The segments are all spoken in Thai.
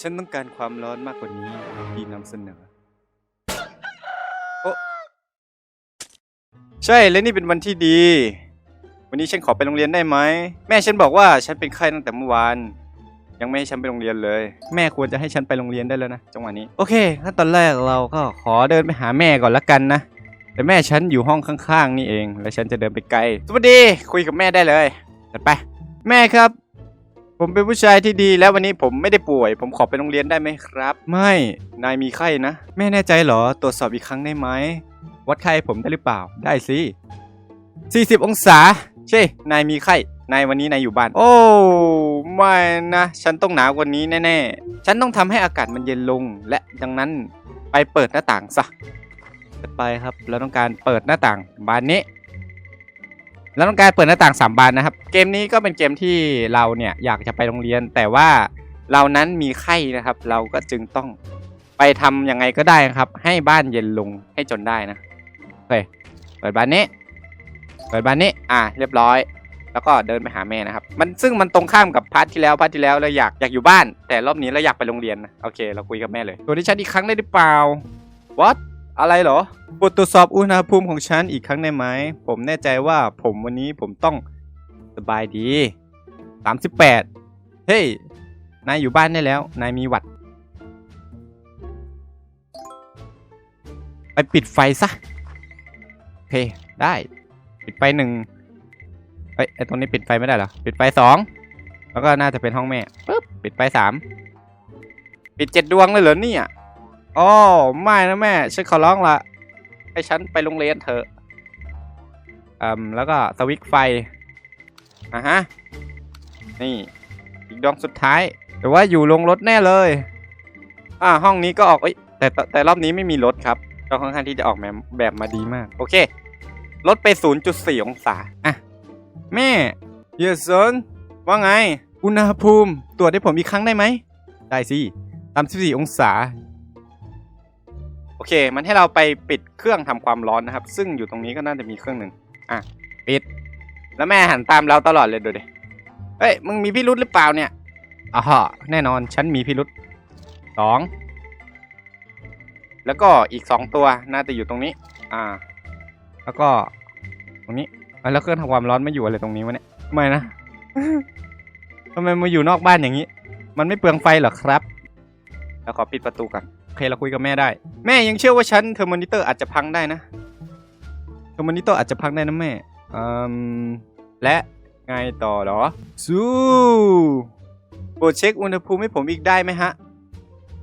ฉันต้องการความร้อนมากกว่านี้ที่นำเสนอ โอใช่และนี่เป็นวันที่ดี วันนี้ฉันขอไปโรงเรียนได้ไหม แม่ฉันบอกว่าฉันเป็นไข้ตั้งแต่เมื่อวาน ยังไม่ให้ฉันไปโรงเรียนเลย แม่ควรจะให้ฉันไปโรงเรียนได้แล้วนะจังหวะนี้ โอเคถ้าตอนแรกเราก็ขอเดินไปหาแม่ก่อนละกันนะ แต่แม่ฉันอยู่ห้องข้างๆนี่เอง แล้วฉันจะเดินไปไกล สวัสดี คุยกับแม่ได้เลยจัดไป แม่ครับ ผมเป็นผู้ชายที่ดีแล้ววันนี้ผมไม่ได้ป่วย ผมขอไปโรงเรียนได้ไหมครับ ไม่นายมีไข้นะ แม่แน่ใจเหรอ ตรวจสอบอีกครั้งได้ไหมวัดไข้ผมได้หรือเปล่าได้สิ40 องศาใช่นายมีไข้นายวันนี้นายอยู่บ้าน โอ้ไม่นะ ฉันต้องหนาวกว่านี้แน่ๆ ฉันต้องทำให้อากาศมันเย็นลง และดังนั้นไปเปิดหน้าต่างซะไปครับ เราต้องการเปิดหน้าต่างบานนี้ เราต้องการเปิดหน้าต่างสามบานนะครับ เกมนี้ก็เป็นเกมที่เราเนี่ยอยากจะไปโรงเรียน แต่ว่าเรานั้นมีไข้นะครับ เราก็จึงต้องไปทำยังไงก็ได้ครับ ให้บ้านเย็นลงให้จนได้นะโอเคเปิดบานนี้ เปิดบานนี้ อะเรียบร้อย แล้วก็เดินไปหาแม่นะครับ มันซึ่งมันตรงข้ามกับพาร์ทที่แล้วพาร์ทที่แล้วเราอยากอยากอยู่บ้าน แต่รอบนี้เราอยากไปโรงเรียนนะโอเค เราคุยกับแม่เลยตัวที่ฉันอีกครั้งได้หรือเปล่า what อะไรเหรอปรดตรวจสอบอุณหภูมิของฉันอีกครั้งได้ไหม ผมแน่ใจว่าผมวันนี้ผมต้องสบายดี 38 เฮ้ย นายอยู่บ้านได้แล้ว นายมีหวัด ไปปิดไฟซะ โอเค ได้ ปิดไฟหนึ่งเอ้ยไอตรงนี้ปิดไฟไม่ได้เหรอ ปิดไฟสอง แล้วก็น่าจะเป็นห้องแม่ปึ๊บ ปิดไฟสาม ปิดเจ็ดดวงเลยเหรอเนี่ย อ๋อไม่นะแม่ ฉันขอร้องละให้ฉันไปโรงเรียนเถอะอืมแล้วก็สวิตไฟอะฮะ นี่ อีกดวงสุดท้าย แต่ว่าอยู่ลงรถแน่เลย อ่าห้องนี้ก็ออกเอ้ยแต่แต่รอบนี้ไม่มีรถครับก็ค่อนข้างที่จะออกแบบแบบมาดีมาก โอเค ลดไป 0.4 องศา อะ แม่ เยสนว่าไง อุณหภูมิ ตรวจให้ผมอีกครั้งได้ไหม ได้สิ 34 องศา เค มันให้เราไปปิดเครื่องทำความร้อนนะครับ ซึ่งอยู่ตรงนี้ก็น่าจะมีเครื่องหนึ่งอะปิด แล้วแม่หันตามเราตลอดเลยดูดิเฮ้ยมึงมีพิรุธหรือเปล่าเนี่ยอ๋อแน่นอนฉันมีพิรุธสองแล้วก็อีกสองตัวน่าจะอยู่ตรงนี้ อ่า แล้วก็ตรงนี้แล้วเครื่องทำความร้อนไม่อยู่อะไรตรงนี้วะเนี่ยไม่นะทำไมมาอยู่นอกบ้านอย่างนี้ มันไม่เปลืองไฟหรอครับ แล้วขอปิดประตูก่อน เคเราคุยกับแม่ได้ แม่ยังเชื่อว่าฉันเทอร์โมนิเตอร์อาจจะพังได้นะเทอร์โมนิเตอร์อาจจะพังได้นะแม่อืมและไงต่อหรอสู้โปรดเช็คอุณหภูมิให้ผมอีกได้ไหมฮะ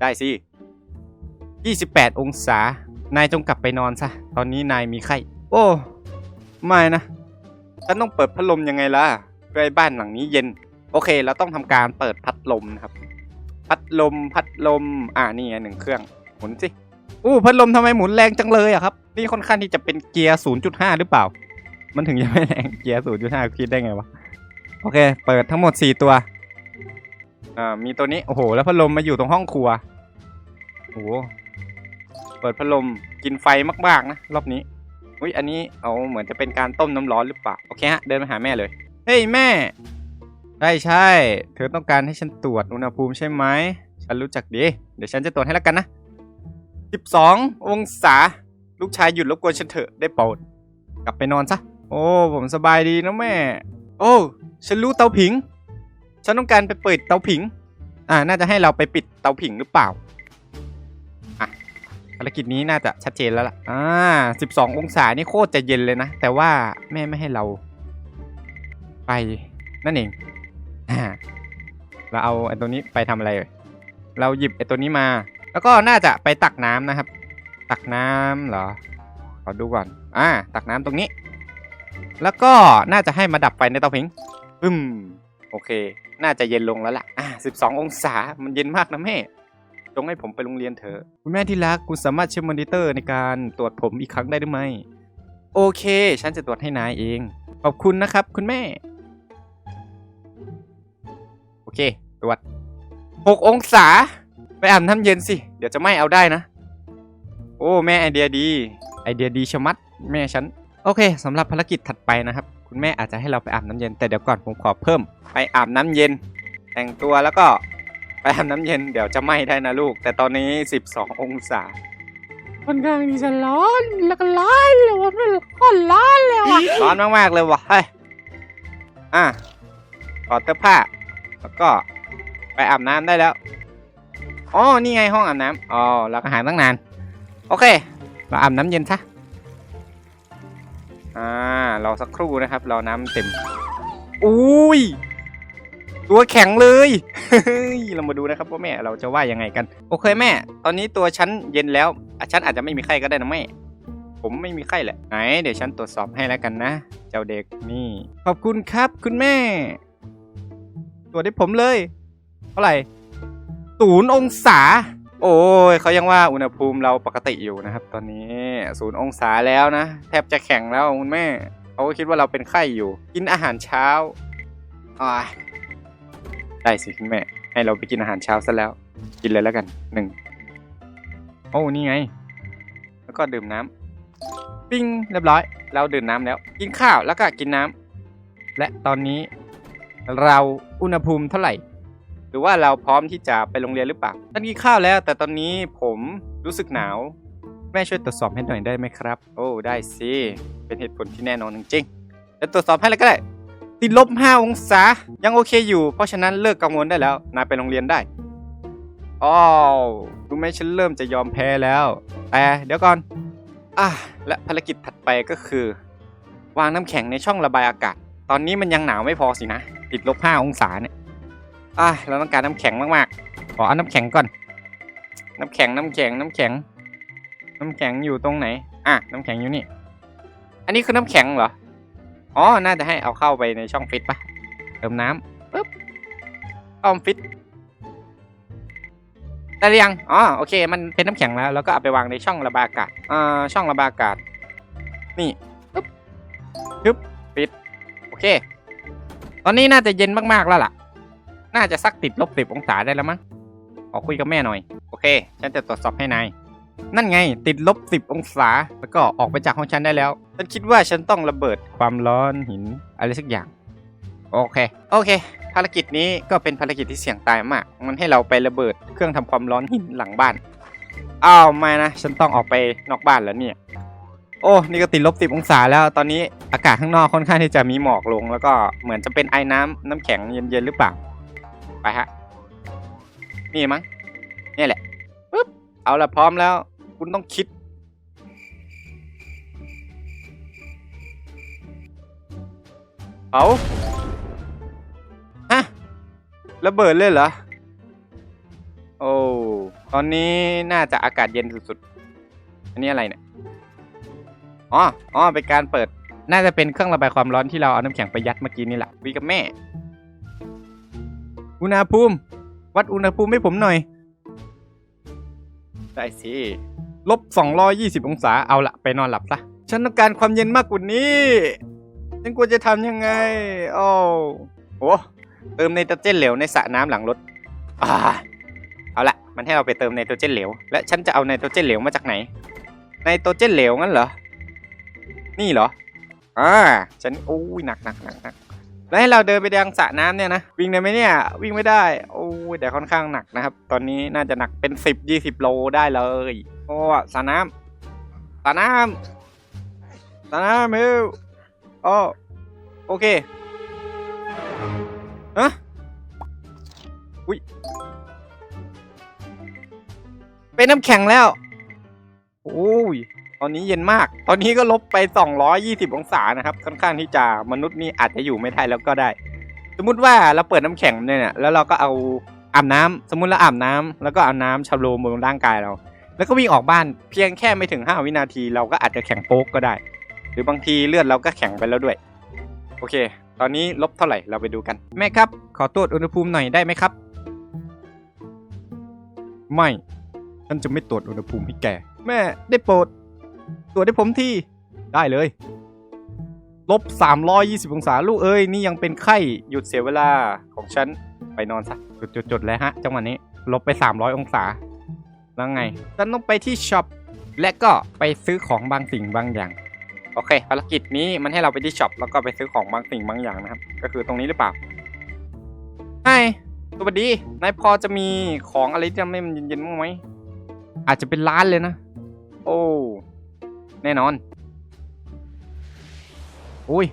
ได้สิ 28 องศา นายจงกลับไปนอนซะ ตอนนี้นายมีไข้ โอ้ ไม่นะ ฉันต้องเปิดพัดลมยังไงล่ะเพื่อให้บ้านหลังนี้เย็น โอเค เราต้องทำการเปิดพัดลมนะครับ พัดลมพัดลม อ่านี่ไงหนึ่งเครื่อง หมุนสิอู้พัดลมทำไมหมุนแรงจังเลยอะครับ นี่ค่อนข้างที่จะเป็นเกียร์0.5 หรือเปล่า มันถึงจะไม่แรงเกียร์0.5 คิดได้ไงวะ โอเค เปิดทั้งหมด 4 ตัว อ่า มีตัวนี้ โอ้โห แล้วพัดลมมาอยู่ตรงห้องครัว โอ้โห เปิดพัดลมกินไฟมากๆนะ รอบนี้ อุ้ยอันนี้ เอาเหมือนจะเป็นการต้มน้ำร้อนหรือเปล่า โอเคฮะ เดินไปหาแม่เลย เฮ้ยแม่ ช่ใช่ เธอต้องการให้ฉันตรวจอุณหภูมิใช่ไหม ฉันรู้จักดี เดี๋ยวฉันจะตรวจให้แล้วกันนะ 12 องศา ลูกชายหยุดรบกวนฉันเถอะ ได้โปรด กลับไปนอนซะ โอ้ ผมสบายดีนะแม่ โอ้ ฉันรู้เตาผิง ฉันต้องการไปเปิดเตาผิง อ่า น่าจะให้เราไปปิดเตาผิงหรือเปล่า อะ ภารกิจนี้น่าจะชัดเจนแล้วล่ะ อ่า 12 องศานี่โคตรจะเย็นเลยนะ แต่ว่าแม่ไม่ให้เรา ไป นั่นเอง เราเอาไอ้ตัวนี้ไปทำอะไรเราหยิบไอ้ตัวนี้มา แล้วก็น่าจะไปตักน้ำนะครับ ตักน้ำเหรอขอดูก่อน อ่า ตักน้ำตรงนี้ แล้วก็น่าจะให้มาดับไฟในเตาผิงอืมโอเค น่าจะเย็นลงแล้วล่ะ อ่า12ององศา มันเย็นมากนะแม่ จงให้ผมไปโรงเรียนเถอะ คุณแม่ที่รัก คุณสามารถเช็คมอนิเตอร์ในการตรวจผมอีกครั้งได้หรือไม่ โอเค ฉันจะตรวจให้นายเอง ขอบคุณนะครับ คุณแม่ เคตรวจ6องศา ไปอาบน้ำเย็นสิ เดี๋ยวจะไม่เอาได้นะ โอ้ แม่ไอเดียดี ไอเดียดีชะมัด แม่ฉัน โอเคสำหรับภารกิจถัดไปนะครับ คุณแม่อาจจะให้เราไปอาบน้ำเย็น แต่เดี๋ยวก่อนผมขอเพิ่ม ไปอาบน้ำเย็น แต่งตัวแล้วก็ไปอาบน้ำเย็น เดี๋ยวจะไหม้ได้นะลูก แต่ตอนนี้ 12 องศาค่อนข้างที่จะร้อนแล้วก็ร้อนเลยว่ะไม่ก็ร้อนเลยว่ะร้อนมากๆเลยว่ะเฮ้ยอะถอดเสื้อผ้า แล้วก็ไปอาบน้ำได้แล้วอ๋อนี่ไงห้องอาบน้ำอ๋อเราก็หาตั้งนาน โอเค เราอาบน้ำเย็นซะอ่าเราสักครู่นะครับ เราน้ำเต็มอุ้ยตัวแข็งเลยเฮ้ยเรามาดูนะครับว่าแม่เราจะว่ายังไงกัน โอเคแม่ ตอนนี้ตัวฉันเย็นแล้วฉันอาจจะไม่มีไข้ก็ได้นะแม่ผมไม่มีไข้แหละไหนเดี๋ยวฉันตรวจสอบให้แล้วกันนะ เจ้าเด็กนี่ ขอบคุณครับคุณแม่ ตรวจให้ผมเลย เท่าไหร่ศูนย์องศา โอ้ยเขายังว่าอุณหภูมิเราปกติอยู่นะครับ ตอนนี้ศูนย์องศาแล้วนะ แทบจะแข็งแล้วคุณแม่เขาก็คิดว่าเราเป็นไข้อยู่ กินอาหารเช้าอ่าได้สิคุณแม่ ให้เราไปกินอาหารเช้าซะแล้ว กินเลยแล้วกันหนึ่งโอ้นี่ไง แล้วก็ดื่มน้ำปิ้งเรียบร้อย เราดื่มน้ำแล้ว กินข้าวแล้วก็กินน้ำและตอนนี้ เราอุณหภูมิเท่าไหร่ หรือว่าเราพร้อมที่จะไปโรงเรียนหรือเปล่าตอนกินข้าวแล้ว แต่ตอนนี้ผมรู้สึกหนาว แม่ช่วยตรวจสอบให้หน่อยได้ไหมครับ โอ้ได้สิเป็นเหตุผลที่แน่นอนจริงๆจะตรวจสอบให้เลยก็ได้ติดลบ5องศายังโอเคอยู่ เพราะฉะนั้นเลิกกังวลได้แล้วนายไปโรงเรียนได้อ้าวรู้ไหมฉันเริ่มจะยอมแพ้แล้ว แต่เดี๋ยวก่อนอะและภารกิจถัดไปก็คือ วางน้ำแข็งในช่องระบายอากาศ ตอนนี้มันยังหนาวไม่พอสินะ ติดลบห้าองศาเนี่ยอะเราต้องการน้ำแข็งมากๆ ขอเอาน้ำแข็งก่อน น้ำแข็งน้ำแข็งน้ำแข็ง น้ำแข็งอยู่ตรงไหน อะน้ำแข็งอยู่นี่ อันนี้คือน้ำแข็งเหรอ อ๋อ น่าจะให้เอาเข้าไปในช่องฟิตปะเติมน้ำปึ๊บเข้าฟิตได้หรือยัง อ๋อ โอเค มันเป็นน้ำแข็งแล้ว แล้วก็เอาไปวางในช่องระบายอากาศอ่าช่องระบายอากาศ นี่ปึ๊บปึ๊บ เค ตอนนี้น่าจะเย็นมากๆแล้วล่ะ น่าจะสักติดลบสิบองศาได้แล้วมั้ง ขอคุยกับแม่หน่อย โอเค ฉันจะตรวจสอบให้นาย นั่นไง ติดลบสิบองศา แล้วก็ออกไปจากห้องฉันได้แล้ว ฉันคิดว่าฉันต้องระเบิดความร้อนหินอะไรสักอย่าง โอเค โอเค ภารกิจนี้ก็เป็นภารกิจที่เสี่ยงตายมาก มันให้เราไประเบิดเครื่องทำความร้อนหินหลังบ้าน อ้าวไม่นะ ฉันต้องออกไปนอกบ้านแล้วเนี่ย โอ้นี่ก็ติดลบสิบองศาแล้ว ตอนนี้อากาศข้างนอกค่อนข้างที่จะมีหมอกลง แล้วก็เหมือนจะเป็นไอ้น้ำน้ำแข็งเย็นๆหรือเปล่า ไปฮะ นี่มั้งนี่แหละปึ๊บเอาละพร้อมแล้ว คุณต้องคิด เอาฮะระเบิดเลยเหรอ โอ้ ตอนนี้น่าจะอากาศเย็นสุดๆ อันนี้อะไรเนี่ย อ๋ออ๋อเป็นการเปิด น่าจะเป็นเครื่องระบายความร้อนที่เราเอาน้ำแข็งไปยัดเมื่อกี้นี่แหละวีกับแม่ อุณหภูมิ วัดอุณหภูมิให้ผมหน่อย ได้สิลบ220 องศา เอาละไปนอนหลับซะ ฉันต้องการความเย็นมากกว่านี้ ฉันควรจะทำยังไงอ้โหเติมไนโตรเจนเหลวในสระน้ำหลังรถอ่าเอาละมันให้เราไปเติมไนโตรเจนเหลว และฉันจะเอาไนโตรเจนเหลวมาจากไหน ไนโตรเจนเหลวงั้นเหรอ นี่เหรอ อ่า ฉัน โอ้ยหนักหนักหนักหนักแล้วให้เราเดินไปยังสระน้ำเนี่ยนะ วิ่งได้ไหมเนี่ย วิ่งไม่ได้ โอ้ยแต่ค่อนข้างหนักนะครับ ตอนนี้น่าจะหนักเป็นสิบยี่สิบโลได้เลย โอ้สระน้ำสระน้ำสระน้ำเฮลโอ้โอเคฮะอุ้ย เป็นน้ำแข็งแล้ว โอ้ย อนนี้เย็นมาก ตอนนี้ก็ลบไป 220 องศานะครับ ค่อนข้างที่จะมนุษย์นี่อาจจะอยู่ไม่ได้แล้วก็ได้ สมมุติว่าเราเปิดน้ำแข็งเนี่ยแล้วเราก็เอาอาบน้ำสมมุติเราอาบน้ำแล้วก็เอาน้ำชะโลมบนร่างกายเรา แล้วก็วิ่งออกบ้านเพียงแค่ไม่ถึง 5 วินาที เราก็อาจจะแข็งโป๊กก็ได้ หรือบางทีเลือดเราก็แข็งไปแล้วด้วย โอเค ตอนนี้ลบเท่าไหร่เราไปดูกัน แม่ครับ ขอตรวจอุณหภูมิหน่อยได้ไหมครับ ไม่ฉันจะไม่ตรวจอุณหภูมิให้แกแม่ได้โปรด ตรวจให้ผมที่ได้เลย ลบ 320 องศาลูกเอ้ย นี่ยังเป็นไข้ หยุดเสียเวลาของฉัน ไปนอนซะ จุดจุดจุดเลยฮะ จังหวะนี้ ลบไป 300 องศา แล้วไง ฉันต้องไปที่ช็อป และก็ไปซื้อของบางสิ่งบางอย่าง โอเค ภารกิจนี้มันให้เราไปที่ช็อป แล้วก็ไปซื้อของบางสิ่งบางอย่างนะครับ ก็คือตรงนี้หรือเปล่า Hi สวัสดี นายพอจะมีของอะไรที่ทำให้มันเย็นๆบ้างไหม อาจจะเป็นร้านเลยนะ โอ้ แน่นอน อุ้ย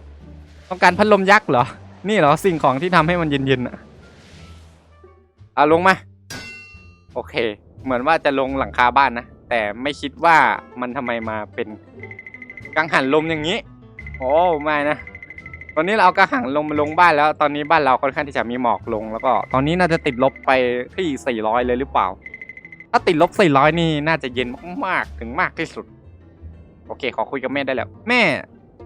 ต้องการพัดลมยักษ์เหรอ นี่เหรอสิ่งของที่ทำให้มันเย็นๆอะอะลงมา โอเค เหมือนว่าจะลงหลังคาบ้านนะ แต่ไม่คิดว่ามันทำไมมาเป็นกังหันลมอย่างนี้ โอ้ไม่นะ ตอนนี้เราเอากังหันลมมาลงบ้านแล้ว ตอนนี้บ้านเราค่อนข้างที่จะมีหมอกลง แล้วก็ตอนนี้น่าจะติดลบไปที่400เลยหรือเปล่า ถ้าติดลบ400นี่น่าจะเย็นมากๆถึงมากที่สุด โอเค ขอคุยกับแม่ได้แล้ว แม่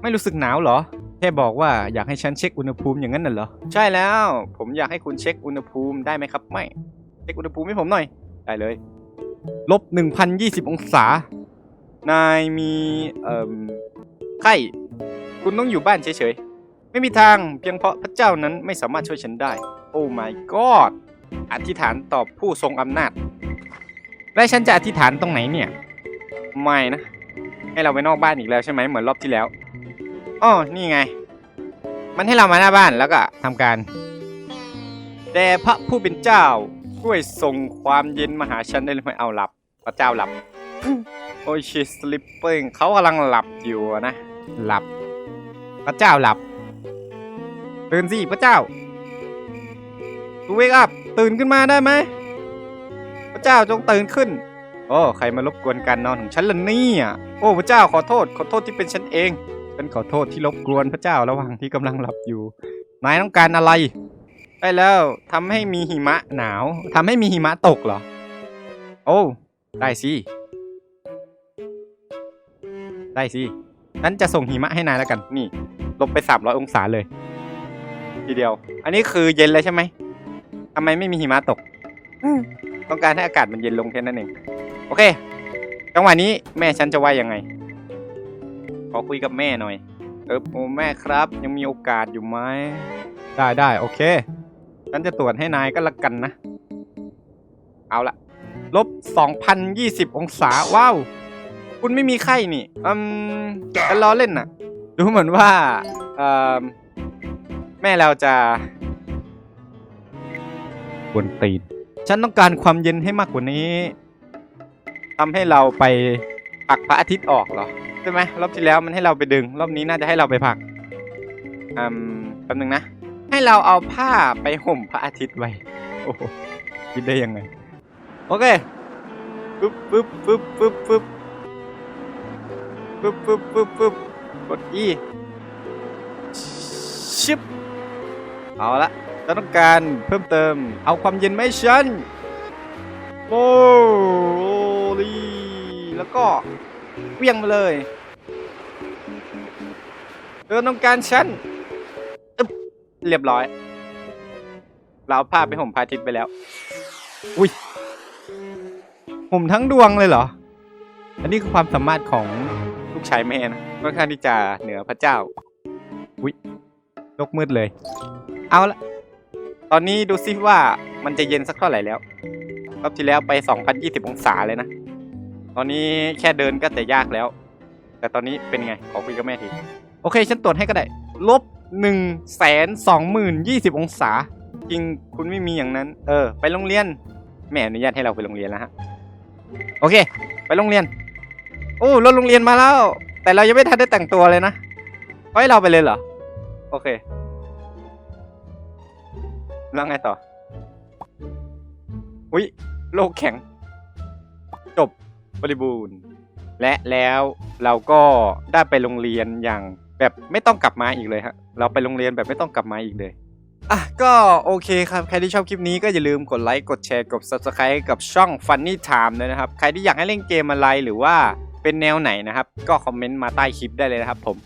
ไม่รู้สึกหนาวเหรอ แค่บอกว่าอยากให้ฉันเช็คอุณหภูมิอย่างนั้นน่ะเหรอ ใช่แล้ว ผมอยากให้คุณเช็คอุณหภูมิได้ไหมครับ ไม่ เช็คอุณหภูมิให้ผมหน่อย ได้เลย ลบ1,020องศา นายมีเอ่อไข้ คุณต้องอยู่บ้านเฉยๆ ไม่มีทางเพียงเพราะพระเจ้านั้นไม่สามารถช่วยฉันได้ โอ้ my god อธิษฐานต่อผู้ทรงอำนาจ และฉันจะอธิษฐานตรงไหนเนี่ย ไม่นะ ให้เราไปนอกบ้านอีกแล้วใช่ไหมเหมือนรอบที่แล้วอ๋อนี่ไง มันให้เรามาหน้าบ้านแล้วก็ทำการแด่พระผู้เป็นเจ้าช่วยส่งความเย็นมาหาฉันได้ไหมเอาหลับ พระเจ้าหลับโอ้ยชิสลิปเปิงเขากำลังหลับอยู่นะ หลับ พระเจ้าหลับ ตื่นสิพระเจ้าทูเวกอัพตื่นขึ้นมาได้ไหมพระเจ้าจงตื่นขึ้น โอ้ ใครมารบกวนการนอนของฉันล่ะเนี่ยโอ้พระเจ้าขอโทษ ขอโทษที่เป็นฉันเอง ฉันขอโทษที่รบกวนพระเจ้าระหว่างที่กำลังหลับอยู่ นายต้องการอะไรได้แล้วทำให้มีหิมะหนาวทำให้มีหิมะตกเหรอ โอ้ ได้สิ ได้สิ นั้นจะส่งหิมะให้นายแล้วกัน นี่ ลบไป300องศาเลย ทีเดียว อันนี้คือเย็นเลยใช่ไหมทำไมไม่มีหิมะตก ต้องการให้อากาศมันเย็นลงแค่นั้นเอง โอเค จังหวะนี้แม่ฉันจะว่ายังไง ขอคุยกับแม่หน่อย เออโอ้แม่ครับ ยังมีโอกาสอยู่ไหม ได้ได้โอเค ฉันจะตรวจให้นายก็แล้วกันนะ เอาละลบ 2,020 องศา ว้าว คุณไม่มีไข้นี่ อืมฉันล้อเล่นน่ะ ดูเหมือนว่า เอ่อ แม่เราจะบนตีน ฉันต้องการความเย็นให้มากกว่านี้ ทำให้เราไปผักพระอาทิตย์ออกเหรอใช่ไหมรอบที่แล้วมันให้เราไปดึง รอบนี้น่าจะให้เราไปผักอืมแป๊บนึงนะ ให้เราเอาผ้าไปห่มพระอาทิตย์ไว้โอ้โหคิดได้ยังไงโอเคปึ๊บปึ๊บปึ๊บปึ๊บปึ๊บปึ๊บปึ๊บปึ๊บปึ๊บกด E ชิบเอาละต้องการเพิ่มเติม เอาความเย็นไหมฉันโอ้ ก็เวียงมาเลยเธอต้องการฉันเรียบร้อย เราเอาไปห่มพาทิตไปแล้ว อุ้ยห่มทั้งดวงเลยเหรอ อันนี้คือความสามารถของลูกชายแม่นะค่อนข้างที่จะเหนือพระเจ้า อุ้ยลกมืดเลย เอาละ ตอนนี้ดูซิว่ามันจะเย็นสักเท่าไหร่แล้ว รอบที่แล้วไป 2,020 องศาเลยนะ ตอนนี้แค่เดินก็จะยากแล้ว แต่ตอนนี้เป็นไง ขอคุยกับแม่ที โอเค ฉันตรวจให้ก็ได้ ลบ1 2 0 0 0 20องศา จริงคุณไม่มีอย่างนั้น เออ ไปโรงเรียน แม่อนุญาตให้เราไปโรงเรียนแล้วฮะ โอเค ไปโรงเรียน โอ้รถโรงเรียนมาแล้ว แต่เรายังไม่ทันได้แต่งตัวเลยนะเอาให้เราไปเลยเหรอ โอเค แล้วไงต่อ อุ้ยโลกแข็ง จบ บริบูรณ์ และแล้วเราก็ได้ไปโรงเรียนอย่างแบบไม่ต้องกลับมาอีกเลยฮะเราไปโรงเรียนแบบไม่ต้องกลับมาอีกเลยอะก็โอเคครับ ใครที่ชอบคลิปนี้ก็อย่าลืมกดไลค์กดแชร์กด subscribe กับช่อง Funny Time ด้วยนะครับ ใครที่อยากให้เล่นเกมอะไรหรือว่าเป็นแนวไหนนะครับ ก็คอมเมนต์มาใต้คลิปได้เลยนะครับผม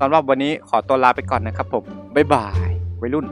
สำหรับวันนี้ขอตัวลาไปก่อนนะครับผม บ๊ายบายวัยรุ่น